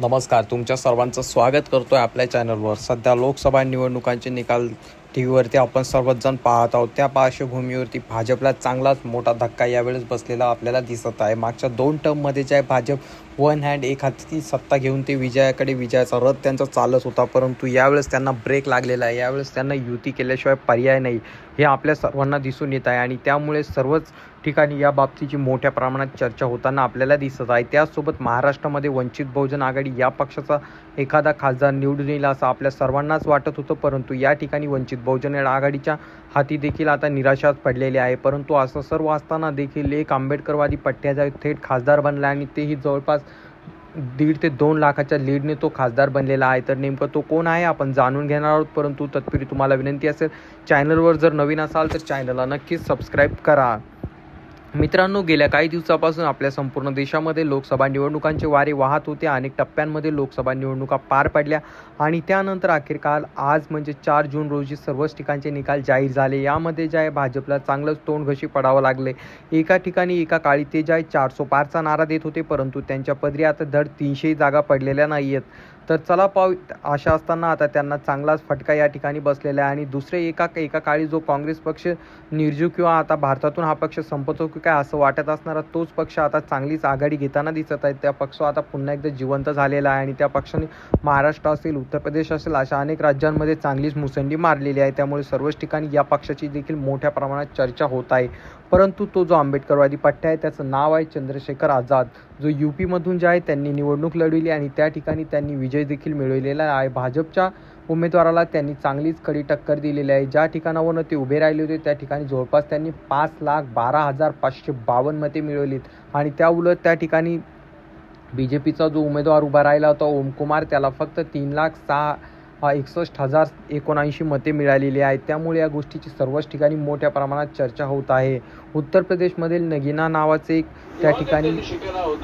नमस्कार तुमच्या सर्वांचं स्वागत करतोय आपल्या चॅनलवर. सध्या लोकसभा निवडणुकांचे निकाल टी व्हीवरती आपण सर्वजण पाहत आहोत. त्या पार्श्वभूमीवरती भाजपला चांगलाच मोठा धक्का यावेळेस बसलेला आपल्याला दिसत आहे. मागच्या दोन टर्ममध्ये जे आहे भाजप वन हँड एक हाती सत्ता घेऊन ते विजयाकडे विजयाचा रथ त्यांचा चालत होता. परंतु यावेळेस त्यांना ब्रेक लागलेला आहे. यावेळेस त्यांना युती केल्याशिवाय पर्याय नाही. हे आपल्या सर्वांना दिसून येत आहे. आणि त्यामुळे सर्वच ठिकाणी या बाबतीची मोठ्या प्रमाणात चर्चा होताना आपल्याला दिसत आहे. त्याचसोबत महाराष्ट्रामध्ये वंचित बहुजन आघाडी या पक्षाचा एखादा खासदार निवडून येईल असं आपल्या सर्वांनाच वाटत होतं. परंतु या ठिकाणी वंचित बहुजन आघाडीच्या हाती देखील आता निराशाच पडलेली आहे. परंतु असं सर्व असताना देखील एक आंबेडकरवादी पट्ट्याचा थेट खासदार बनला आणि तेही जवळपास दीड ते दोन लाखाच्या लीडने तो खासदार बनलेला आहे. तर नेमकं तो कोण आहे? आपण जाणून घेणार आहोत परंतु तत्पूर्वी तुम्हाला विनंती असेल चॅनलवर जर नवीन असाल तर चॅनलला नक्कीच सबस्क्राईब करा. मित्रांनो गेल्या काही दिवसापासून आपल्या संपूर्ण देशामध्ये लोकसभा निवडणुकांचे वारे वाहत होते. अनेक टप्प्यांमध्ये लोकसभा निवडणुका पार पडल्या आणि त्यानंतर अखेरकाल आज म्हणजे चार जून रोजी सर्वच ठिकाणचे निकाल जाहीर झाले. यामध्ये जे आहे भाजपला चांगलंच तोंड घशी पडावं लागले. एका ठिकाणी एका काळी ते जे आहे चारसो पारचा नारा देत होते परंतु त्यांच्या पदरी आता धड तीनशे जागा पडलेल्या नाही आहेत तर चला पाव अशा असताना आता त्यांना चांगलाच फटका या ठिकाणी बसलेला आहे. आणि दुसरे एका एका काळी जो काँग्रेस पक्ष निर्जीव किंवा आता भारतातून हा पक्ष संपतो की काय असं वाटत असणारा तोच पक्ष आता चांगलीच आघाडी घेताना दिसत आहे. त्या पक्ष आता पुन्हा एकदा जिवंत झालेला आहे. आणि त्या पक्षाने महाराष्ट्र असेल उत्तर प्रदेश असेल अशा अनेक राज्यांमध्ये चांगलीच मुसंडी मारलेली आहे. त्यामुळे सर्वच ठिकाणी या पक्षाची देखील मोठ्या प्रमाणात चर्चा होत आहे. परंतु तो जो आंबेडकरवादी पट्टा आहे त्याचं नाव आहे चंद्रशेखर आझाद. जो यू पीमधून जे आहे त्यांनी निवडणूक लढविली आणि त्या ठिकाणी त्यांनी विजय देखील मिळवलेला आहे. भाजपच्या उमेदवाराला त्यांनी चांगलीच कडी टक्कर दिलेली आहे. ज्या ठिकाणावरनं ते उभे राहिले होते त्या ठिकाणी जवळपास त्यांनी पाच लाख बारा हजार पाचशे बावन्न मते मिळवलीत. आणि त्या उलट त्या ठिकाणी बी जे पीचा जो उमेदवार उभा राहिला होता ओमकुमार त्याला फक्त तीन लाख सहा एकसष्ट हजार एकोणऐंशी मते मिळालेली आहेत. त्यामुळे या गोष्टीची सर्वच ठिकाणी मोठ्या प्रमाणात चर्चा होत आहे. उत्तर प्रदेशमधील नगिना नावाचे एक त्या ठिकाणी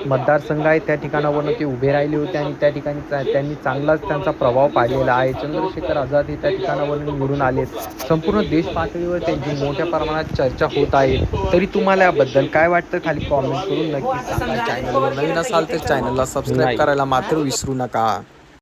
मतदारसंघ आहे. त्या ठिकाणावरून ते उभे राहिले होते आणि त्या ठिकाणी चा- त्यांनी चांगलाच त्यांचा प्रभाव पाडलेला आहे. चंद्रशेखर आझाद हे त्या ठिकाणावरून निवडून आलेत संपूर्ण देश पातळीवर त्यांची मोठ्या प्रमाणात चर्चा होत आहे. तरी तुम्हाला याबद्दल काय वाटतं? खाली कॉमेंट करून नक्की सांगा. चॅनलवर नवीन असाल तर चॅनलला सबस्क्राईब करायला मात्र विसरू नका.